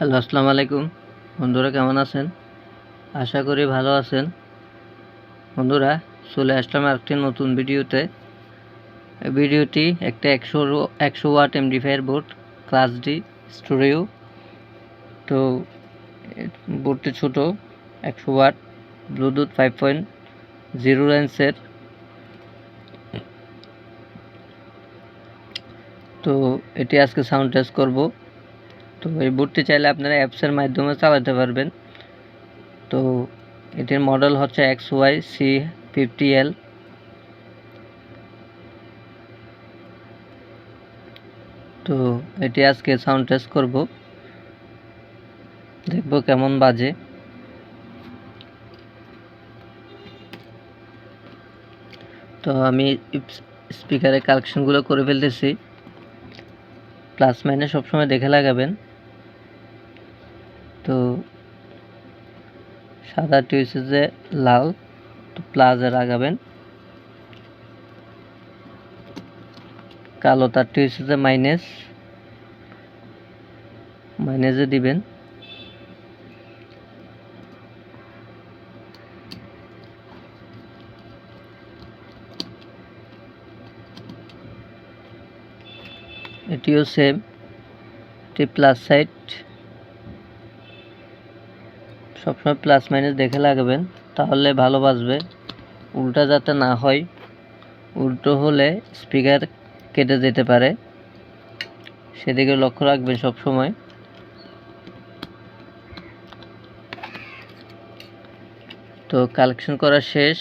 Hello, আসসালামু আলাইকুম। বন্ধুরা, কেমন আছেন? আশা করি ভালো আছেন। বন্ধুরা, চলে আসলাম আরেকটি নতুন ভিডিওতে। ভিডিওটি একটা একশো একশো watt amplifier board, class D studio. তো বোর্ডটি ছোট, একশো watt, Bluetooth five point zero রেঞ্জের তো, এটি আজকে সাউন্ড টেস্ট করব। তো এই বোর্ডটি চাইলে আপনারা অ্যাপসের মাধ্যমে চালাতে পারবেন। তো এটির মডেল হচ্ছে X Y C fifty L. তো এটি আজকে সাউন্ড টেস্ট করব। দেখব কেমন বাজে। তো আমি স্পিকারের কালেকশনগুলো করে ফেলতেছি। প্লাস মাইনে সবসময় দেখে লাগাবেন। তো সাদাটি হচ্ছে যে লাল তো প্লাজে লাগাবেন কালো তারটি হচ্ছে যে মাইনাস, মাইনাসে দিবেন। এটিও সেম এটি প্লাস সাইড সবসময় প্লাস মাইনাস দেখে লাগাবেন, তাহলে ভালো বাজবে। উল্টা যাতে না হয়, উল্টো হলে স্পিকার কেটে যেতে পারে। সেদিকে লক্ষ্য রাখবেন সব সময় তো কালেকশন করা শেষ।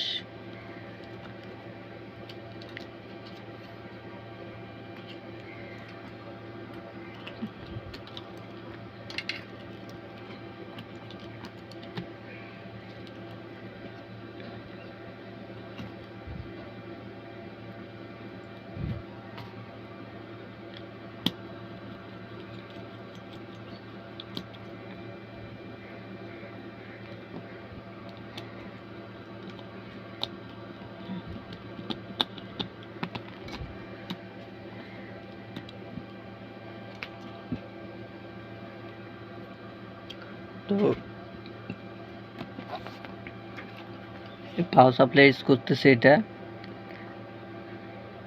তো পাওয়ার সাপ্লাই ইউজ করতেছে এটা।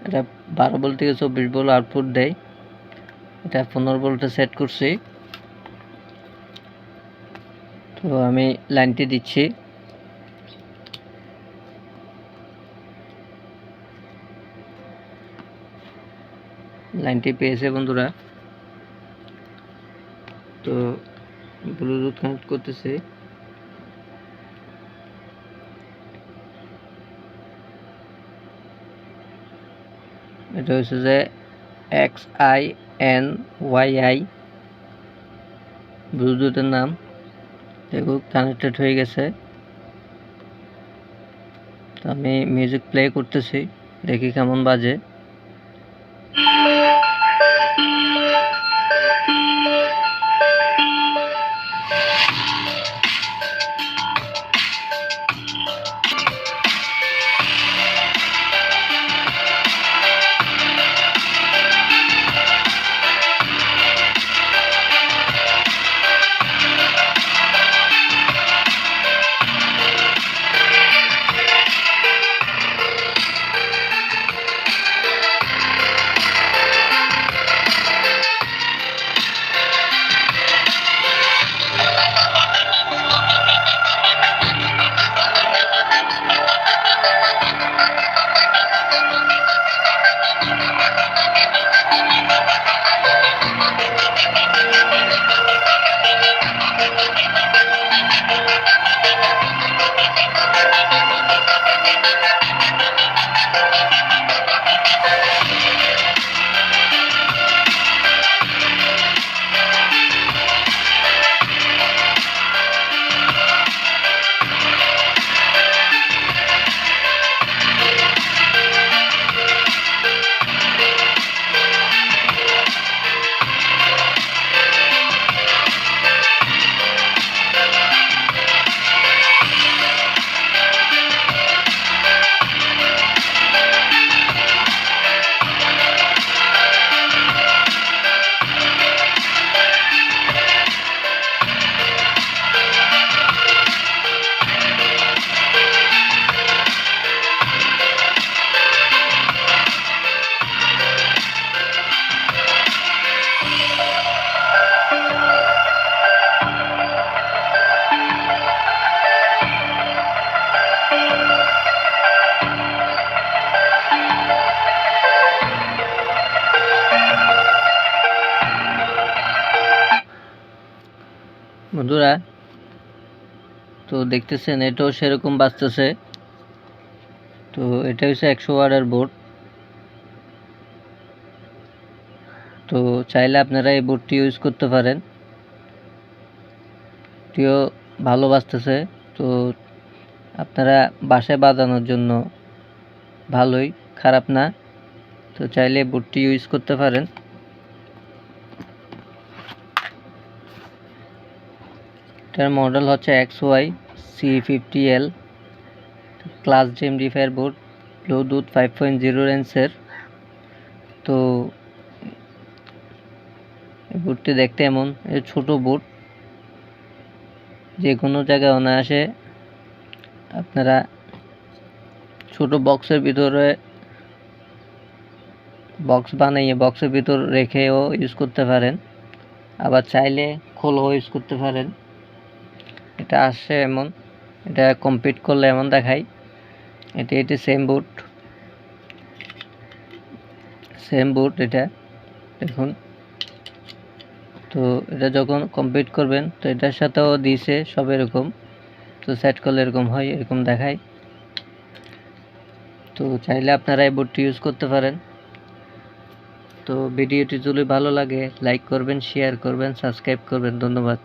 এটা বারো বল থেকে চব্বিশ বল আউটপুট দেয়। এটা পনেরো ভোল্টে সেট করছি। তো আমি লাইনটি দিচ্ছি। লাইনটি পেয়েছে বন্ধুরা তো ব্লুটুথ কানেক্ট করতেছি। এটা হচ্ছে যে X I N Y I ব্লুটুথের নাম। দেখো কানেক্টেড হয়ে গেছে। তো আমি মিউজিক প্লে করতেছি, দেখি কেমন বাজে। বন্ধুরা, তো দেখতেছেন এটাও সেরকম বাঁচতেছে তো এটা হচ্ছে একশো ওয়ার্ডের বোর্ড। তো চাইলে আপনারা এই বোর্ডটি ইউজ করতে পারেন। এটিও ভালো বাজতেছে। তো আপনারা বাসায় বাজানোর জন্য ভালোই, খারাপ না। তো চাইলে বোর্ডটি ইউজ করতে পারেন। এটার মডেল হচ্ছে X Y C fifty L class জেম ডিফায়ার board Bluetooth five point zero রেঞ্জের তো বোর্ডটি দেখতে এমন এ ছোট বোর্ড যে কোনো জায়গায় অনায়াসে আপনারা ছোট বক্সের ভিতরে বক্স বানিয়ে বক্সের ভিতর রেখেও ইউজ করতে পারেন। আবার চাইলে খোলও ইউজ করতে পারেন। এটা আসছে এমন, এটা কমপ্লিট করলে এমন দেখায় এটি এটি সেম বুট সেম বুট এটা, দেখুন। তো এটা যখন কমপ্লিট করবেন, তো এটার সাথেও দিছে সব এরকম। তো সেট করলে এরকম হয়, এরকম দেখায় তো চাইলে আপনারা এই বুটটি ইউজ করতে পারেন। তো ভিডিওটি যদি ভালো লাগে লাইক করবেন শেয়ার করবেন সাবস্ক্রাইব করবেন। ধন্যবাদ।